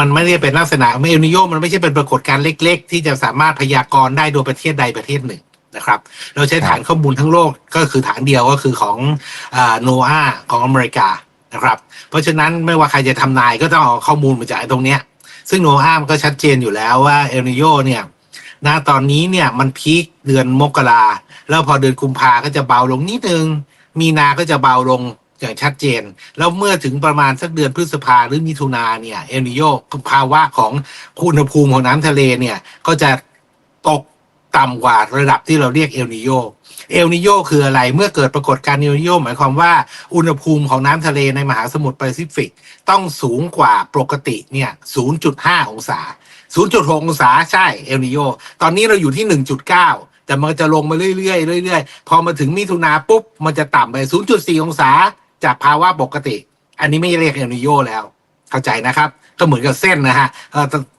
มันไม่ได้เป็นลักษณะเอลนิโยมันไม่ใช่เป็นปรากฏการณ์เล็ก ๆ ที่จะสามารถพยากรณ์ได้โดยประเทศใดประเทศหนึ่งนะครับ เราใช้ฐานข้อมูลทั้งโลกก็คือฐานเดียวก็คือของโนอาของอเมริกานะครับ เพราะฉะนั้นไม่ว่าใครจะทำนายก็ต้องเอาข้อมูลมาจากตรงเนี้ย ซึ่งโนอามันก็ชัดเจนอยู่แล้วว่าเอลนิโยเนี่ยณตอนนี้เนี่ยมันพีคเดือนมกราแล้วพอเดือนกุมภาก็จะเบาลงนิดนึง มีนาก็จะเบาลง อย่างชัดเจน แล้วเมื่อถึงประมาณสักเดือนพฤษภาหรือมิถุนาเนี่ยเอลนิโยภาวะของอุณหภูมิของน้ำทะเลเนี่ยก็จะตกต่ำกว่าระดับที่เราเรียกเอลนิโยเอลนิโยคืออะไรเมื่อเกิดปรากฏการณ์เอลนิโยหมายความว่าอุณหภูมิของน้ำทะเลในมหาสมุทรแปซิฟิก ต้องสูงกว่าปกติเนี่ย 0.5 องศา 0.6 องศาใช่เอลนิโยตอนนี้เราอยู่ที่ 1.9 แต่มันจะลงมาเรื่อยๆเรื่อยๆ พอมาถึงมิถุนาปุ๊บ มันจะต่ำไป 0.4 องศา จากภาวะปกติ อันนี้ไม่เรียกเอลนิโยแล้ว เข้าใจนะครับ ก็เหมือนกับเส้นนะฮะ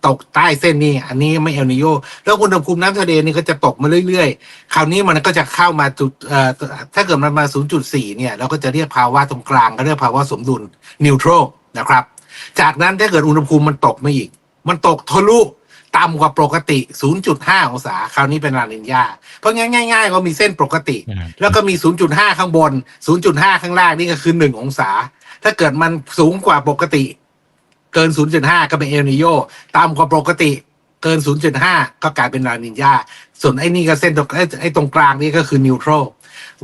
ตกใต้เส้นนี่อันนี้ไม่เอลนิโยแล้วอุณหภูมิน้ำทะเลนี่ก็จะตกมาเรื่อยๆ คราวนี้มันก็จะเข้ามาจุดถ้าเกิดมันมา 0.4 เนี่ยเราก็จะเรียกภาวะตรงกลางก็เรียกภาวะสมดุลนิวโตรนะครับ จากนั้นถ้าเกิดอุณหภูมิมันตกมาอีก มันตกทะลุ ต่ำกว่าปกติ 0.5 องศา คราวนี้เป็นลานินยา เพราะงั้นง่าย ๆ ก็มีเส้นปกติอืมแล้วก็มี 0.5 ข้างบน 0.5 ข้างล่างนี่ก็คือ 1 องศา ถ้าเกิดมันสูงกว่าปกติ เกิน 0.5 ก็เป็นเอลนิโย ต่ำกว่าปกติเกิน 0.5 ก็กลายเป็นลานินยา ส่วนไอ้นี่ก็เส้นตรงไอ้ไอ้ตรงกลางนี่ก็คือนิวโตร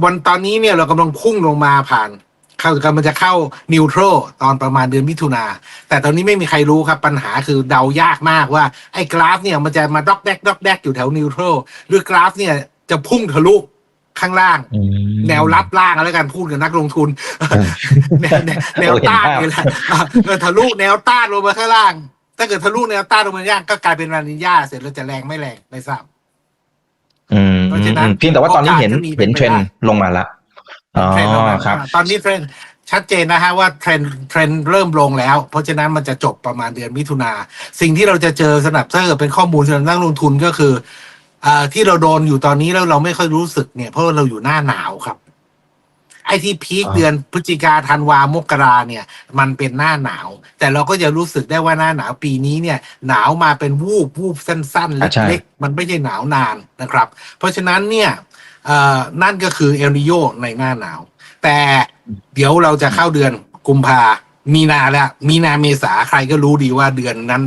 วันตอนนี้เนี่ยเรากำลังพุ่งลงมาผ่าน เข้ากำลังจะเข้านิวโตรตอนประมาณเดือนมิถุนา แต่ตอนนี้ไม่มีใครรู้ครับปัญหาคือเดายากมากว่า ไอ้กราฟเนี่ยมันจะมาด็อกแดกด็อกแดกอยู่แถวนิวโตรหรือกราฟเนี่ยจะพุ่งทะลุข้างล่างอืมแนวรับล่างแล้วกันพูดกับนักลงทุน แนวแนวแนวต้านโอ้เห็นภาพนี่แหละเออทะลุแนวต้านลงมาข้างล่าง ถ้าเกิดทะลุแนวต้านลงมาข้างล่างก็กลายเป็นรานินยาเสร็จแล้วจะแรงไม่แรงไม่ทราบอืมเพราะฉะนั้นอืมเพียงแต่ว่าตอนนี้เห็นโอกาสจะมีเห็นเป็นไปเทรนด์ได้ลงมาละ อ๋อเทรนด์ลงมาครับตอนนี้เทรนด์ชัดเจนนะฮะว่าเทรนด์เทรนด์เริ่มลงแล้ว เพราะฉะนั้นมันจะจบประมาณเดือนมิถุนาสิ่งที่เราจะเจอสนับถ้าเกิดเป็นข้อมูลสำหรับนักลงทุนก็คืออ่าที่เราโดนอยู่ตอนนี้แล้วเราไม่ค่อยรู้สึกเนี่ย เพราะว่าเราอยู่หน้าหนาวครับ ไอ้ที่พีคอ่า เดือนพฤศจิกาธันวามกราเนี่ย มันเป็นหน้าหนาว แต่เราก็จะรู้สึกได้ว่าหน้าหนาวปีนี้เนี่ย หนาวมาเป็นวูบวูบสั้นๆอ่าใช่ เล็กๆมันไม่ใช่หนาวนานนะครับ เพราะฉะนั้นเนี่ย เอ่อนั่นก็คือเอลนิโยในหน้าหนาว แต่เดี๋ยวเราจะเข้าเดือนกุมภามีนาแล้วมีนาเมษาใครก็รู้ดีว่าเดือนนั้น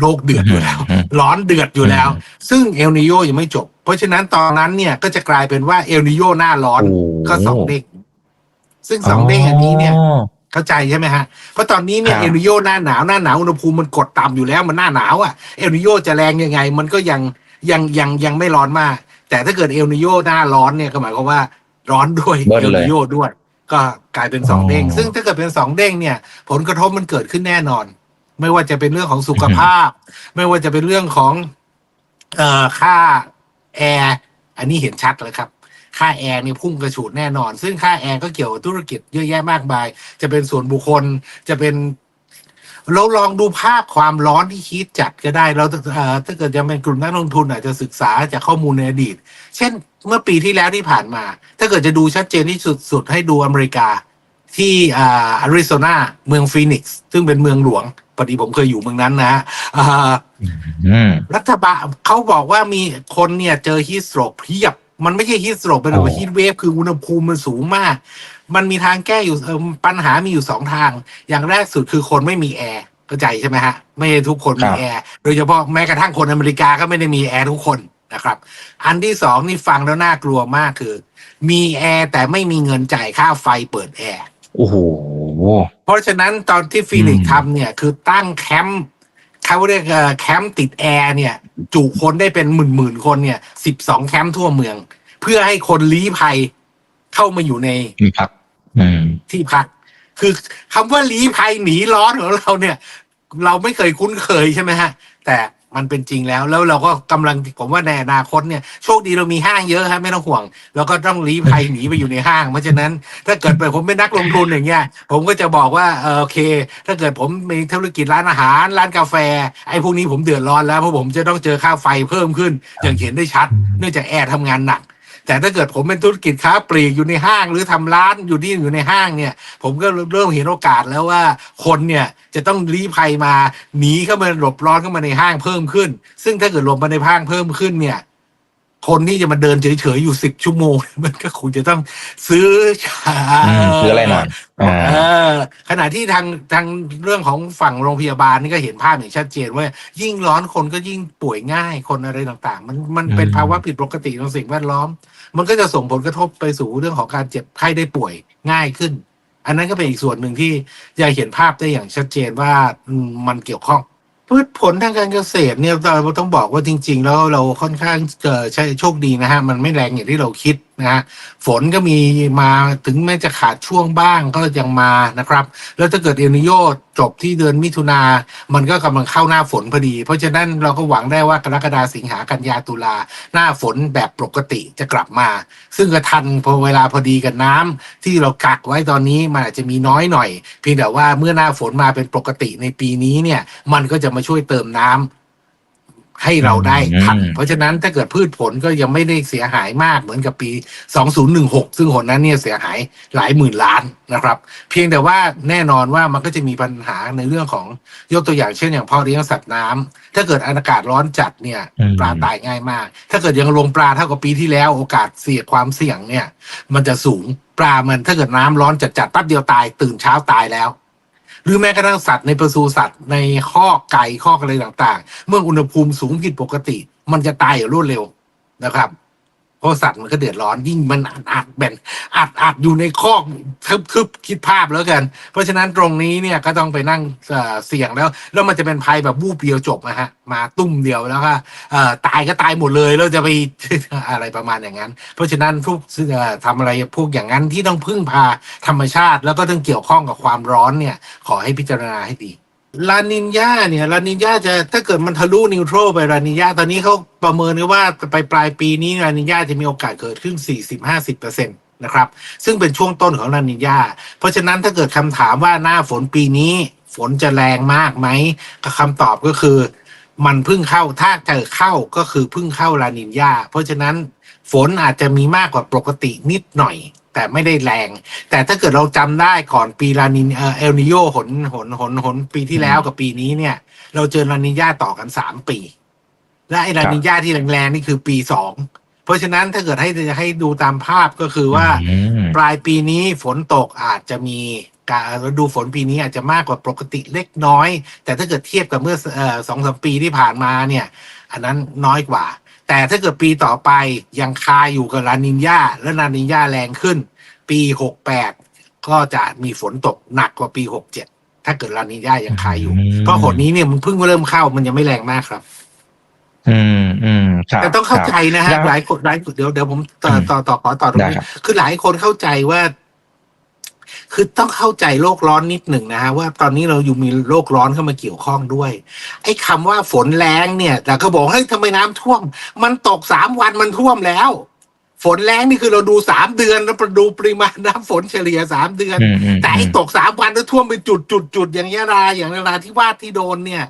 โลกเดือดอยู่แล้วอืมร้อนเดือดอยู่แล้วอืมซึ่งเอลนิโยยังไม่จบ เพราะฉะนั้นตอนนั้นเนี่ยก็จะกลายเป็นว่าเอลนิโยหน้าร้อนโอ้ ก็สองเด้งซึ่งสองเด้งอันนี้เนี่ย เข้าใจใช่ไหมฮะ เพราะตอนนี้เนี่ยครับ เอลนิโยหน้าหนาวหน้าหนาวอุณหภูมิมันกดต่ำอยู่แล้วมันหน้าหนาวอะเอลนิโยจะแรงยังไง มันก็ยังยังยังยังไม่ร้อนมาก แต่ถ้าเกิดเอลนิโยหน้าร้อนเนี่ยก็หมายความว่าร้อนด้วยเบิ้ลเอลเลย นิโยด้วย ก็กลายเป็นสองเด้งอ๋อซึ่งถ้าเกิดเป็นสองเด้งเนี่ย ผลกระทบมันเกิดขึ้นแน่นอน ไม่ว่าจะเป็นเรื่องของสุขภาพ ไม่ว่าจะเป็นเรื่องของเอ่อค่าแอร์อันนี้เห็นชัดเลยครับ ค่าแอร์นี่พุ่งกระฉูดแน่นอน ซึ่งค่าแอร์ก็เกี่ยวกับธุรกิจเยอะแยะมากมาย จะเป็นส่วนบุคคลจะเป็น เราลองดูภาพความร้อนที่คิดจัดก็ได้เราเอ่อถ้าเกิดจะเป็นกลุ่มนักลงทุนอาจจะศึกษาจากข้อมูลในอดีต เช่นเมื่อปีที่แล้วที่ผ่านมา ถ้าเกิดจะดูชัดเจนที่สุดสุดให้ดูอเมริกาที่อ่าอาริโซนาเมืองฟีนิกซ์ซึ่งเป็นเมืองหลวงพอดีผมเคยอยู่เมืองนั้นนะฮะอ่าอืมรัฐบาลเขาบอกว่ามีคนเนี่ยเจอฮีสโตรกเพียบ มันไม่ใช่ฮีสโตรกเป็นแบบอ๋อฮีทเวฟคืออุณหภูมิมันสูงมาก มันมีทางแก้อยู่เอ่อปัญหามีอยู่สองทาง อย่างแรกสุดคือคนไม่มีแอร์เข้าใจใช่ไหมฮะ ไม่ใช่ทุกคนมีแอร์โดยเฉพาะแม้กระทั่งคนอเมริกาก็ไม่ได้มีแอร์ทุกคนนะครับ อันที่สองนี่ฟังแล้วน่ากลัวมากคือ มีแอร์แต่ไม่มีเงินจ่ายค่าไฟเปิดแอร์โอ้โหเพราะฉะนั้นตอนที่ฟีนิกอืมซ์ทำเนี่ยคือตั้งแคมป์ เขาเรียกเอ่อแคมป์ติดแอร์เนี่ย จุคนได้เป็นหมื่นหมื่นๆคนเนี่ยสิบสองแคมป์ทั่วเมือง เพื่อให้คนลี้ภัยเข้ามาอยู่ในมีพักอืมที่พัก คือคำว่าลี้ภัยหนีร้อนของเราเนี่ย เราไม่เคยคุ้นเคยใช่ไหมฮะ แต่ มันเป็นจริงแล้ว แล้วเราก็กำลังผมว่าในอนาคตเนี่ยโชคดีเรามีห้างเยอะครับไม่ต้องห่วง แล้วก็ต้องรีภัยหนีไปอยู่ในห้าง เพราะฉะนั้น ถ้าเกิดไปิดผมเป็นนักลงทุนอย่างเงี้ยผมก็จะบอกว่าเออโอเค ถ้าเกิดผมมีธุรกิจร้านอาหาร ร้านกาแฟ ไอ้พวกนี้ผมเดือดร้อนแล้วเพราะผมจะต้องเจอค่าไฟเพิ่มขึ้นอย่างเห็นได้ชัด เนื่องจากแอร์ทำงานหนัก แต่ถ้าเกิดผมเป็นธุรกิจค้าปลีกอยู่ในห้าง หรือทำร้านอยู่ที่อยู่ในห้างเนี่ย ผมก็เริ่มเห็นโอกาสแล้วว่าคนเนี่ยจะต้องรีภัยมาหนีเข้ามาหลบร้อนเข้ามาในห้างเพิ่มขึ้น ซึ่งถ้าเกิดหลบมาในห้างเพิ่มขึ้นเนี่ย คนที่จะมาเดินเฉยๆอยู่สิบชั่วโมง มันก็คงจะต้องซื้ออืมซื้ออะไรหน่อยอ่า เออขณะที่ทางทางเรื่องของฝั่งโรงพยาบาลนี่ก็เห็นภาพอย่างชัดเจนว่า ยิ่งร้อนคนก็ยิ่งป่วยง่ายคนอะไรต่างๆ มันมันเป็นอืม ภาวะผิดปกติของสิ่งแวดล้อม มันก็จะส่งผลกระทบไปสู่เรื่องของการเจ็บไข้ได้ป่วยง่ายขึ้น อันนั้นก็เป็นอีกส่วนหนึ่งที่จะเห็นภาพได้อย่างชัดเจนว่าอืมมันเกี่ยวข้อง พืชผลทางการเกษตรเนี่ยเราต้องบอกว่าจริง ๆ แล้วเราค่อนข้างเจอใช่โชคดีนะฮะ มันไม่แรงอย่างที่เราคิด นะฮะฝนก็มีมาถึงแม้จะขาดช่วงบ้างก็ยังมานะครับ แล้วถ้าเกิดเอลนิโยจบที่เดือนมิถุนามันก็กำลังเข้าหน้าฝนพอดี เพราะฉะนั้นเราก็หวังได้ว่ากรกฎาสิงหากันยาตุลาหน้าฝนแบบปกติจะกลับมา ซึ่งก็ทันพอเวลาพอดีกับน้ำที่เรากักไว้ตอนนี้มันอาจจะมีน้อยหน่อย เพียงแต่ว่าเมื่อหน้าฝนมาเป็นปกติในปีนี้เนี่ยมันก็จะมาช่วยเติมน้ำ ให้เราได้ทันอืมเพราะฉะนั้นถ้าเกิดพืชผลก็ยังไม่ได้เสียหายมากเหมือนกับปี 2016 ซึ่งหนนั้นเนี่ยเสียหายหลายหมื่นล้านนะครับ เพียงแต่ว่าแน่นอนว่ามันก็จะมีปัญหาในเรื่องของยกตัวอย่างเช่นอย่างพ่อเลี้ยงสัตว์น้ำถ้าเกิดอากาศร้อนจัดเนี่ยอืมปลาตายง่ายมาก ถ้าเกิดยังลงปลาเท่ากับปีที่แล้วโอกาสเสี่ยงความเสี่ยงเนี่ย มันจะสูงปลามันถ้าเกิดน้ำร้อนจัดจัดๆแป๊บเดียวตาย ตื่นเช้าตายแล้ว หรือแม้กระทั่งสัตว์ในปศุสัตว์ในข้อไก่ข้ออะไรต่าง ๆ เมื่ออุณหภูมิสูงผิดปกติ มันจะตายอย่างรวดเร็วนะครับ เพราะสัตว์มันก็เดือดร้อนยิ่งมันอัดอัดแบนอัดอัดอยู่ในคอกทึบทึบคิดภาพแล้วกัน เพราะฉะนั้นตรงนี้เนี่ยก็ต้องไปนั่งเอ่อเสี่ยงแล้ว แล้วมันจะเป็นภัยแบบวูบเดียวจบนะฮะ มาตุ้มเดียวแล้วก็เอ่อตายก็ตายหมดเลยแล้วจะไป อะไรประมาณอย่างนั้น เพราะฉะนั้นพวกเอ่อทำอะไรพวกอย่างนั้นที่ต้องพึ่งพาธรรมชาติ แล้วก็ต้องเกี่ยวข้องกับความร้อนเนี่ย ขอให้พิจารณาให้ดี ลานินยาเนี่ยลานินยาจะถ้าเกิดมันทะลุนิวโตรไปลานินยาตอนนี้เขาประเมินกันว่าไปปลายปีนี้ลานินยาจะมีโอกาสเกิดขึ้น 40-50%เปอร์เซ็นตนะครับซึ่งเป็นช่วงต้นของลานินยาเพราะฉะนั้นถ้าเกิดคำถามว่าหน้าฝนปีนี้ ฝนจะแรงมากไหมคำตอบก็คือ มันพิ่งเข้าถ้าเกิดเข้าก็คือพิ่งเข้าลานินยาเพราะฉะนั้นฝนอาจจะมีมากกว่าปกตินิดหน่อย แต่ไม่ได้แรง แต่ถ้าเกิดเราจำได้ก่อนปีลานินเอ่อเอลนิโยหนหนหนหนปีที่แล้วกับปีนี้เนี่ย เราเจอลานินยาต่อกันสามปี และไอ้ลานินยาที่แรงๆนี่คือปีสองเพราะฉะนั้นถ้าเกิดให้จะให้ดูตามภาพก็คือว่าอืมปลายปีนี้ฝนตกอาจจะมีการฤดูฝนปีนี้อาจจะมากกว่าปกติเล็กน้อย แต่ถ้าเกิดเทียบกับเมื่อเอ่อสองสามปีที่ผ่านมาเนี่ย อันนั้นน้อยกว่า แต่ถ้าเกิดปีต่อไปยังคาอยู่กับลานินยาและลานินยาแรงขึ้น ปีหกแปดก็จะมีฝนตกหนักกว่าปีหกเจ็ดถ้าเกิดลานินยายังคาอยู่อืมเพราะหนนี้เนี่ยมันเพิ่งเริ่มเข้ามันยังไม่แรงมากครับ อืมอืมครับแต่ต้องเข้าใจนะคฮะรับหลายคนหลายเดี๋ยวเดี๋ยวผมต่ออืมต่อต่อขอต่อตรงได้นี้ครับคือหลายคนเข้าใจว่า คือต้องเข้าใจโลกร้อนนิดหนึ่งนะฮะว่าตอนนี้เราอยู่มีโลกร้อนเข้ามาเกี่ยวข้องด้วย ไอ้คำว่าฝนแรงเนี่ยแต่ก็บอกเฮ้ยทำไมน้ำท่วม มันตกสามวันมันท่วมแล้ว ฝนแรงนี่คือเราดูสามเดือนแล้วดูปริมาณน้ำฝนเฉลี่ยสามเดือนอืมอืมแต่ไอ้ตกสามวันแล้วท่วมเป็นจุดจุดจุดอย่างยะราอย่างนราที่วาดที่โดนเนี่ย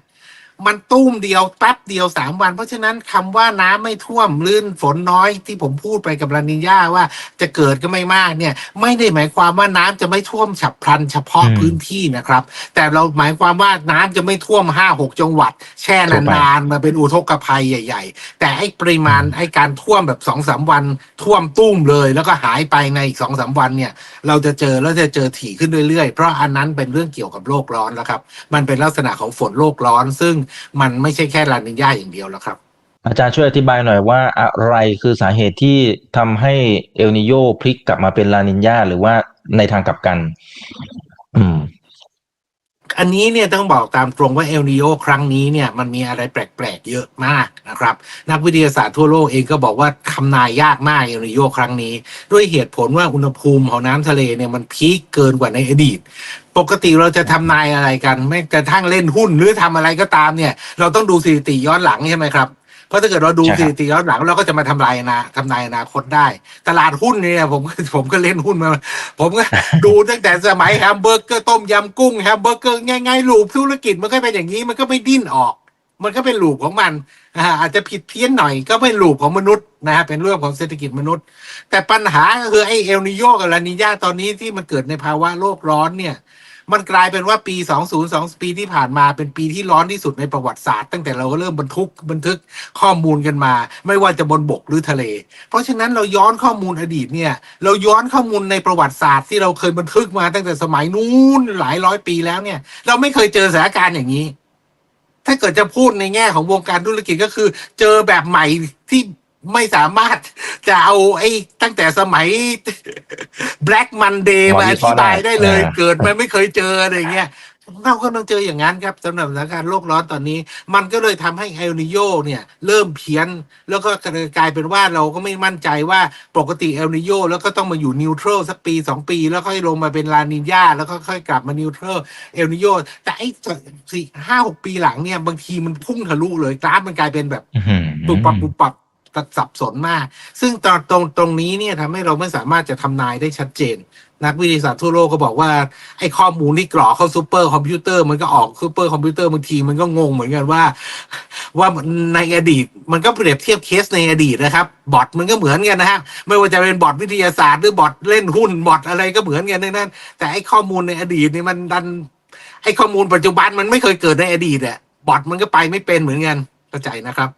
มันตุ้มเดียวแป๊บเดียวสามวัน เพราะฉะนั้นคำว่าน้ำไม่ท่วมลื่นฝนน้อยที่ผมพูดไปกับลานินยาว่าจะเกิดก็ไม่มากเนี่ย ไม่ได้หมายความว่าน้ำจะไม่ท่วมฉับพลันเฉพาะอืมพื้นที่นะครับ แต่เราหมายความว่าน้ำจะไม่ท่วมห้าหกจังหวัด แช่นานๆมาเป็นอุทกภัยใหญ่ ๆ แต่ไอ้ปริมาณไอ้การท่วมแบบสองสามวัน ท่วมตุ้มเลย แล้วก็หายไปในอีกสองสามวันเนี่ย เราจะเจอแล้วจะเจอถี่ขึ้นเรื่อยๆ เพราะอันนั้นเป็นเรื่องเกี่ยวกับโลกร้อนแล้วครับ มันเป็นลักษณะของฝนโลกร้อน ซึ่งมันไม่ใช่แค่ลานินยาอย่างเดียวแล้วครับ อาจารย์ช่วยอธิบายหน่อยว่าอะไรคือสาเหตุที่ทำให้เอลนิโยพลิกกลับมาเป็นลานินยาหรือว่าในทางกลับกัน อืมอันนี้เนี่ยต้องบอกตามตรงว่าเอลนิโอครั้งนี้เนี่ยมันมีอะไรแปลกๆเยอะมากนะครับ นักวิทยาศาสตร์ทั่วโลกเองก็บอกว่าทำนายยากมากเอลนิโอครั้งนี้ ด้วยเหตุผลว่าอุณหภูมิของน้ำทะเลเนี่ยมันพีคเกินกว่าในอดีต ปกติเราจะทำนายอะไรกัน ไม่กระทั่งเล่นหุ้นหรือทำอะไรก็ตามเนี่ย เราต้องดูสถิติย้อนหลังใช่ไหมครับเพราะถ้าเกิดเราดูสถิติย้อนหลังเราก็จะมาทำลายนาทำนายอนาคตได้ ตลาดหุ้นเนี่ยผมผมก็เล่นหุ้นมา ผมก็ดูตั้งแต่สมัยแฮมเบอร์เกอร์ต้มยำกุ้งแฮมเบอร์เกอร์ง่ายๆลูปธุรกิจมันก็เป็นอย่างนี้มันก็ไม่ดิ้นออก มันก็เป็นลูปของมันอาจจะผิดเพี้ยนหน่อยก็เป็นลูปของมนุษย์นะฮะเป็นเรื่องของเศรษฐกิจมนุษย์ แต่ปัญหาก็คือไอเอลนิโยกับลานิญาตอนนี้ที่มันเกิดในภาวะโลกร้อนเนี่ย มันกลายเป็นว่าปี 202ปีที่ผ่านมาเป็นปีที่ร้อนที่สุดในประวัติศาสตร์ ตั้งแต่เราเริ่มบันทึกบันทึกข้อมูลกันมา ไม่ว่าจะบนบกหรือทะเล เพราะฉะนั้นเราย้อนข้อมูลอดีตเนี่ย เราย้อนข้อมูลในประวัติศาสตร์ที่เราเคยบันทึกมาตั้งแต่สมัยนู้นหลายร้อยปีแล้วเนี่ย เราไม่เคยเจอสถานการณ์อย่างนี้ ถ้าเกิดจะพูดในแง่ของวงการธุรกิจก็คือ เจอแบบใหม่ที่ ไม่สามารถจะเอาไอ้ตั้งแต่สมัย Black Monday มามาอวิเคธิราะห์ได้บายได้เลย อ่า เกิดมาไม่เคยเจออะไรเงี้ยเราก็ต้องเจออย่างนั้นครับสำหรับสถานการณ์โลกร้อนตอนนี้ มันก็เลยทำให้เอลนิโยเนี่ย เริ่มเพี้ยน แล้วก็กลายเป็นว่าเราก็ไม่มั่นใจว่าปกติเอลนิโยแล้วก็ต้องมาอยู่นิวทรัลสักปีสองปี แล้วค่อยลงมาเป็นลานินยาแล้วก็ค่อยกลับมานิวทรัลเอลนิโยแต่ไอ้สี่ห้าหกปีหลังเนี่ยบางทีมันพุ่งทะลุเลยกราฟมันกลายเป็นแบบอื้อหือปุบปับปุบปับ สับสนมาก ซึ่งตอนตรงตรงนี้เนี่ยทำให้เราไม่สามารถจะทำนายได้ชัดเจน นักวิทยาศาสตร์ทั่วโลกก็บอกว่าไอ้ข้อมูลที่กรอกเข้าซูเปอร์คอมพิวเตอร์มันก็ออกซูเปอร์คอมพิวเตอร์บางทีมันก็งงเหมือนกันว่า ว่าในอดีตมันก็เปรียบเทียบเคสในอดีตนะครับบอทมันก็เหมือนกันนะฮะไม่ว่าจะเป็นบอทวิทยาศาสตร์หรือบอทเล่นหุ้นบอทอะไรก็เหมือนกันนั้นแต่ไอ้ข้อมูลในอดีตนี่มันดันไอ้ข้อมูลปัจจุบันมันไม่เคยเกิดในอดีตอะบอทมันก็ไปไม่เป็นเหมือนกันเข้าใจนะครับ